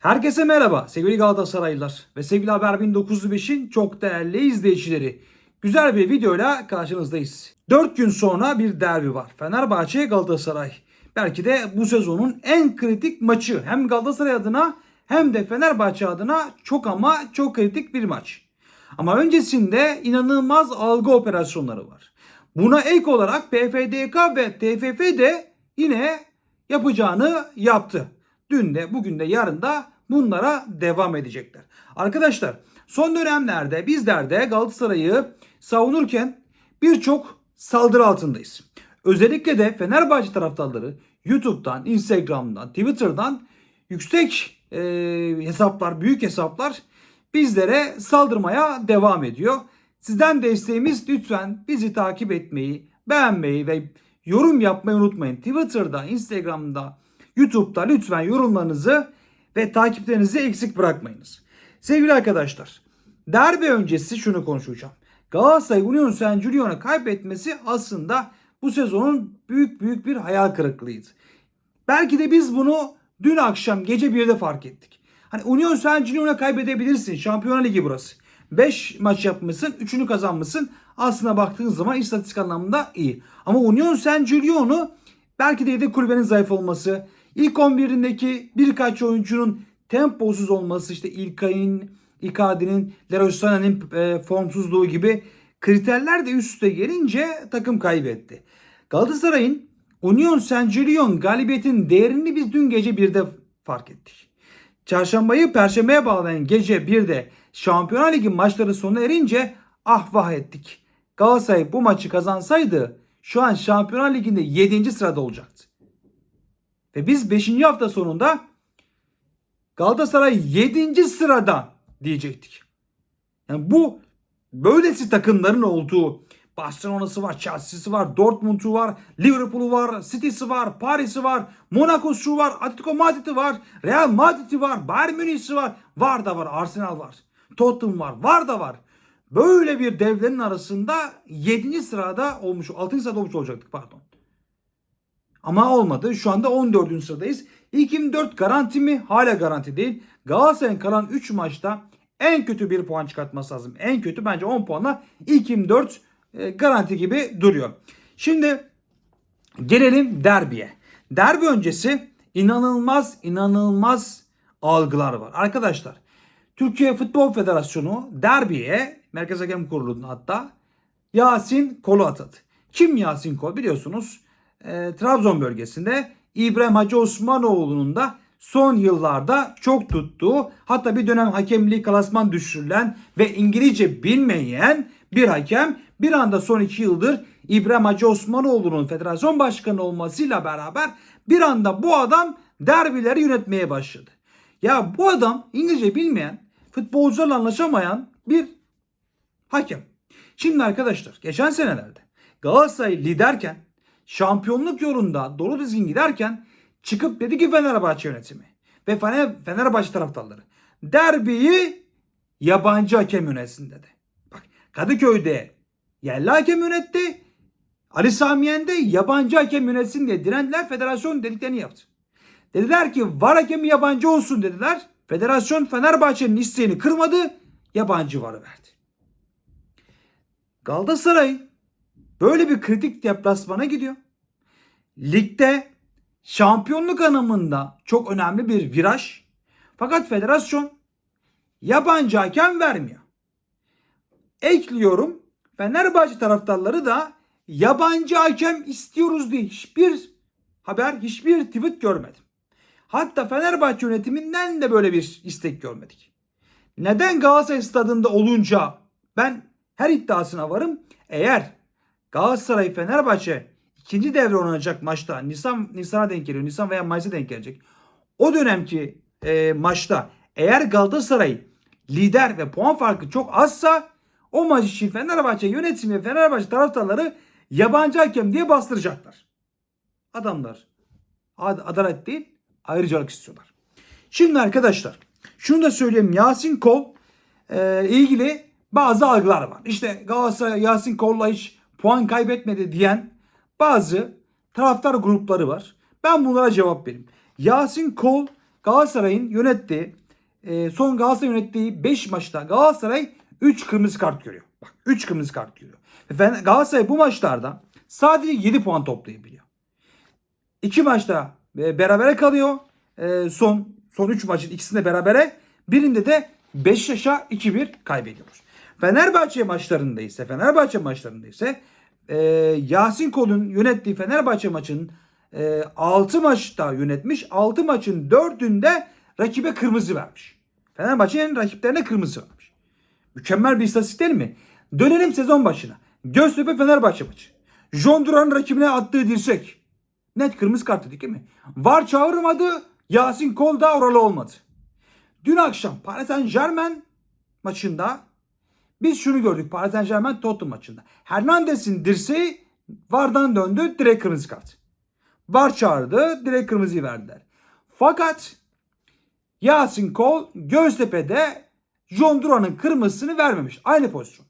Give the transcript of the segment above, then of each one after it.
Herkese merhaba sevgili Galatasaraylılar ve sevgili Haber 1905'in çok değerli izleyicileri. Güzel bir videoyla karşınızdayız. 4 gün sonra bir derbi var. Fenerbahçe Galatasaray. Belki de bu sezonun en kritik maçı. Hem Galatasaray adına hem de Fenerbahçe adına çok ama çok kritik bir maç. Ama öncesinde inanılmaz algı operasyonları var. Buna ek olarak PFDK ve TFF de yine yapacağını yaptı. Dün de bugün de yarın da bunlara devam edecekler. Arkadaşlar son dönemlerde bizler de Galatasaray'ı savunurken birçok saldırı altındayız. Özellikle de Fenerbahçe taraftarları YouTube'dan, Instagram'dan, Twitter'dan yüksek e, hesaplar, büyük hesaplar bizlere saldırmaya devam ediyor. Sizden desteğimiz lütfen bizi takip etmeyi, beğenmeyi ve yorum yapmayı unutmayın. Twitter'da, Instagram'da, YouTube'da lütfen yorumlarınızı ve takiplerinizi eksik bırakmayınız. Sevgili arkadaşlar, derbi öncesi şunu konuşacağım. Galatasaray Union Saint Gillois'u kaybetmesi aslında bu sezonun büyük büyük bir hayal kırıklığıydı. Belki de biz bunu dün akşam gece 1'de fark ettik. Hani Union Saint Gillois'u kaybedebilirsin. Şampiyonlar Ligi burası. 5 maç yapmışsın, 3'ünü kazanmışsın. Aslına baktığın zaman istatistik anlamında iyi. Ama Union Saint Gillois'u belki de yedek kulübenin zayıf olması, ilk 11'indeki birkaç oyuncunun temposuz olması, işte İlkay'ın, Icardi'nin, Leroy Sana'nın e, formsuzluğu gibi kriterler de üst üste gelince takım kaybetti. Galatasaray'ın Union Saint Gillois'un galibiyetin değerini biz dün gece 1'de fark ettik. Çarşambayı perşembeye bağlayan gece 1'de Şampiyonlar Ligi maçları sona erince ah vah ettik. Galatasaray bu maçı kazansaydı şu an Şampiyonlar Ligi'nde 7. sırada olacaktı. Ve biz 5. hafta sonunda Galatasaray 7. sırada diyecektik. Yani bu böylesi takımların olduğu Barcelona'sı var, Chelsea'si var, Dortmund'u var, Liverpool'u var, City'si var, Paris'i var, Monaco'su var, Atletico Madrid'i var, Real Madrid'i var, Bayern Münih'si var, var da var, Arsenal var, Tottenham var, var da var. Böyle bir devlerin arasında 7. sırada olmuş, 6. sırada olmuş olacaktık pardon. Ama olmadı. Şu anda 14. sıradayız. İlk 24 garanti mi? Hala garanti değil. Galatasaray'ın kalan 3 maçta en kötü bir puan çıkartması lazım. En kötü bence 10 puanla ilk 24 e, garanti gibi duruyor. Şimdi gelelim derbiye. Derbi öncesi inanılmaz inanılmaz algılar var. Arkadaşlar Türkiye Futbol Federasyonu derbiye Merkez Hakem Kurulu'nun hatta Yasin Kol'u atadı. Kim Yasin Kol biliyorsunuz e, Trabzon bölgesinde İbrahim Hacı Osmanoğlu'nun da son yıllarda çok tuttuğu hatta bir dönem hakemliği klasman düşürülen ve İngilizce bilmeyen bir hakem bir anda son iki yıldır İbrahim Hacı Osmanoğlu'nun federasyon başkanı olmasıyla beraber bir anda bu adam derbileri yönetmeye başladı. Ya bu adam İngilizce bilmeyen, futbolcularla anlaşamayan bir hakem. Şimdi arkadaşlar geçen senelerde Galatasaray liderken şampiyonluk yolunda dolu dizgin giderken çıkıp dedi ki Fenerbahçe yönetimi ve Fener, Fenerbahçe taraftarları derbiyi yabancı hakem yönetsin dedi. Bak Kadıköy'de yerli hakem yönetti. Ali Samiyen'de yabancı hakem yönetsin diye direndiler. Federasyon dediklerini yaptı. Dediler ki var hakemi yabancı olsun dediler. Federasyon Fenerbahçe'nin isteğini kırmadı. Yabancı varı verdi. Galatasaray böyle bir kritik deplasmana gidiyor. Ligde şampiyonluk anlamında çok önemli bir viraj. Fakat federasyon yabancı hakem vermiyor. Ekliyorum Fenerbahçe taraftarları da yabancı hakem istiyoruz diye hiçbir haber, hiçbir tweet görmedim. Hatta Fenerbahçe yönetiminden de böyle bir istek görmedik. Neden Galatasaray stadında olunca ben her iddiasına varım. Eğer Galatasaray Fenerbahçe ikinci devre oynanacak maçta Nisan Nisan'a denk geliyor. Nisan veya Mayıs'a denk gelecek. O dönemki e, maçta eğer Galatasaray lider ve puan farkı çok azsa o maç için Fenerbahçe yönetimi ve Fenerbahçe taraftarları yabancı hakem diye bastıracaklar. Adamlar ad- adalet değil ayrıcalık istiyorlar. Şimdi arkadaşlar şunu da söyleyeyim Yasin Kol e, ilgili bazı algılar var. İşte Galatasaray Yasin Kol'la hiç puan kaybetmedi diyen bazı taraftar grupları var. Ben bunlara cevap vereyim. Yasin Kol Galatasaray'ın yönettiği e, son Galatasaray yönettiği 5 maçta Galatasaray 3 kırmızı kart görüyor. Bak 3 kırmızı kart görüyor. Fener- Galatasaray bu maçlarda sadece 7 puan toplayabiliyor. 2 maçta e, berabere kalıyor. E, son son 3 maçın ikisinde berabere. Birinde de Beşiktaş'a 2-1 kaybediyoruz. Fenerbahçe maçlarında ise Fenerbahçe maçlarında ise e, Yasin Kol'un yönettiği Fenerbahçe maçının e, 6 maçta yönetmiş. 6 maçın 4'ünde rakibe kırmızı vermiş. Fenerbahçe'nin rakiplerine kırmızı vermiş. Mükemmel bir istatistik değil mi? Dönelim sezon başına. Göztepe Fenerbahçe maçı. John rakibine attığı dirsek. Net kırmızı kart dedik değil mi? Var çağırmadı. Yasin Kol da oralı olmadı. Dün akşam Paris Saint Germain maçında biz şunu gördük Paris Saint Germain Tottenham maçında. Hernandez'in dirseği vardan döndü direkt kırmızı kart. Var çağırdı direkt kırmızıyı verdiler. Fakat Yasin Kol Göztepe'de John Duran'ın kırmızısını vermemiş. Aynı pozisyon.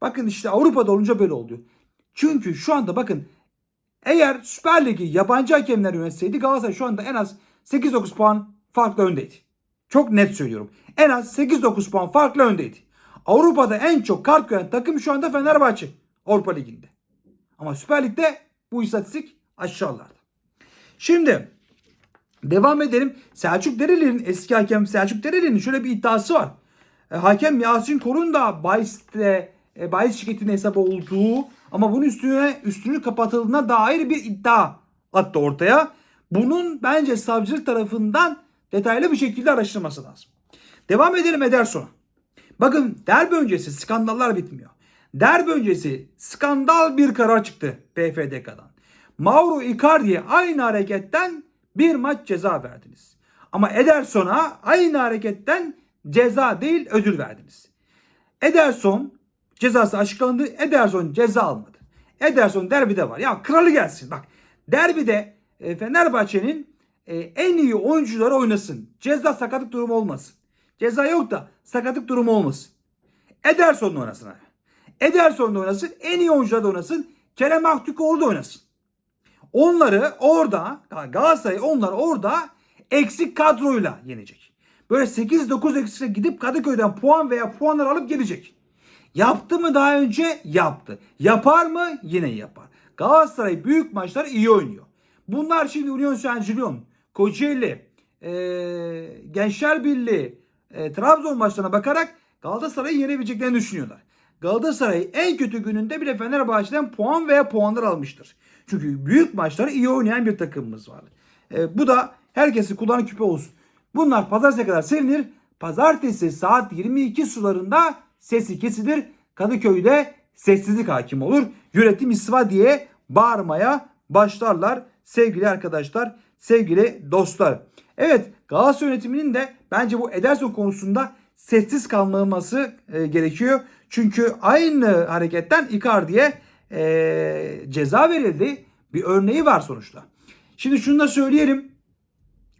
Bakın işte Avrupa'da olunca böyle oluyor. Çünkü şu anda bakın eğer Süper Lig'i yabancı hakemler yönetseydi Galatasaray şu anda en az 8-9 puan farklı öndeydi. Çok net söylüyorum. En az 8-9 puan farklı öndeydi. Avrupa'da en çok kart gören takım şu anda Fenerbahçe. Avrupa Ligi'nde. Ama Süper Lig'de bu istatistik aşağılarda. Şimdi devam edelim. Selçuk Dereli'nin eski hakem Selçuk Dereli'nin şöyle bir iddiası var. E, hakem Yasin Korun da Bayis'te e, Bayis şirketinin hesabı olduğu ama bunun üstüne üstünü kapatıldığına dair bir iddia attı ortaya. Bunun bence savcılık tarafından detaylı bir şekilde araştırılması lazım. Devam edelim Ederson'a. Bakın derbi öncesi skandallar bitmiyor. Derbi öncesi skandal bir karar çıktı PFDK'dan. Mauro Icardi'ye aynı hareketten bir maç ceza verdiniz. Ama Ederson'a aynı hareketten ceza değil ödül verdiniz. Ederson cezası açıklandı. Ederson ceza almadı. Ederson derbide var. Ya kralı gelsin. Bak derbide e, Fenerbahçe'nin e, en iyi oyuncuları oynasın. Ceza sakatlık durumu olmasın. Ceza yok da sakatlık durumu olmasın. Ederson da oynasın abi. Ederson da oynasın. En iyi oyuncular da oynasın. Kerem Aktürkoğlu da oynasın. Onları orada Galatasaray onlar orada eksik kadroyla yenecek. Böyle 8-9 eksikle gidip Kadıköy'den puan veya puanlar alıp gelecek. Yaptı mı daha önce? Yaptı. Yapar mı? Yine yapar. Galatasaray büyük maçlar iyi oynuyor. Bunlar şimdi Union Saint-Gilloin, Kocaeli, e, Gençler Birliği, e, Trabzon maçlarına bakarak Galatasaray'ı yenebileceklerini düşünüyorlar. Galatasaray en kötü gününde bile Fenerbahçe'den puan veya puanlar almıştır. Çünkü büyük maçları iyi oynayan bir takımımız var. E, bu da herkesin kulağına küpe olsun. Bunlar pazartesiye kadar sevinir. Pazartesi saat 22 sularında sesi kesilir. Kadıköy'de sessizlik hakim olur. Yönetim istiva diye bağırmaya başlarlar sevgili arkadaşlar, sevgili dostlar. Evet Galatasaray yönetiminin de bence bu Ederson konusunda sessiz kalmaması e, gerekiyor. Çünkü aynı hareketten Icardi'ye e, ceza verildi. Bir örneği var sonuçta. Şimdi şunu da söyleyelim.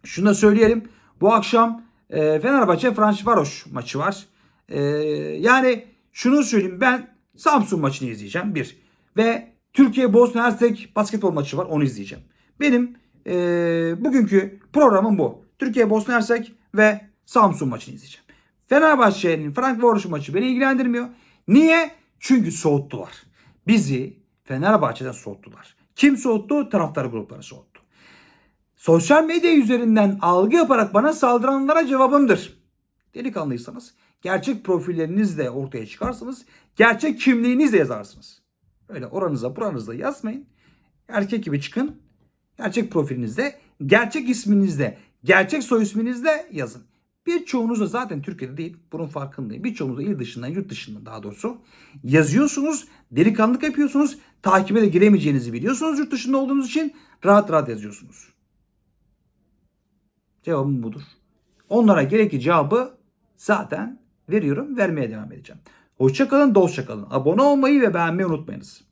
Şunu da söyleyelim. Bu akşam e, Fenerbahçe Ferencvaros maçı var. E, yani şunu söyleyeyim ben Samsun maçını izleyeceğim bir. Ve Türkiye Bosna Hersek basketbol maçı var onu izleyeceğim. Benim e, bugünkü programım bu. Türkiye Bosna Hersek ve Samsun maçını izleyeceğim. Fenerbahçe'nin Frankfurt maçı beni ilgilendirmiyor. Niye? Çünkü soğuttular. Bizi Fenerbahçe'den soğuttular. Kim soğuttu? Taraftar grupları soğuttu. Sosyal medya üzerinden algı yaparak bana saldıranlara cevabımdır. Delikanlıysanız gerçek profillerinizle ortaya çıkarsınız. Gerçek kimliğinizle yazarsınız. Öyle oranıza buranızda yazmayın. Erkek gibi çıkın. Gerçek profilinizde, gerçek isminizde, gerçek soy isminizde yazın. Birçoğunuz da zaten Türkiye'de değil. Bunun farkındayım. Birçoğunuz da il dışından, yurt dışından daha doğrusu yazıyorsunuz. Delikanlık yapıyorsunuz. Takibe de giremeyeceğinizi biliyorsunuz yurt dışında olduğunuz için rahat rahat yazıyorsunuz. Cevabım budur. Onlara gerekli cevabı zaten veriyorum. Vermeye devam edeceğim. Hoşçakalın, dostça kalın. Abone olmayı ve beğenmeyi unutmayınız.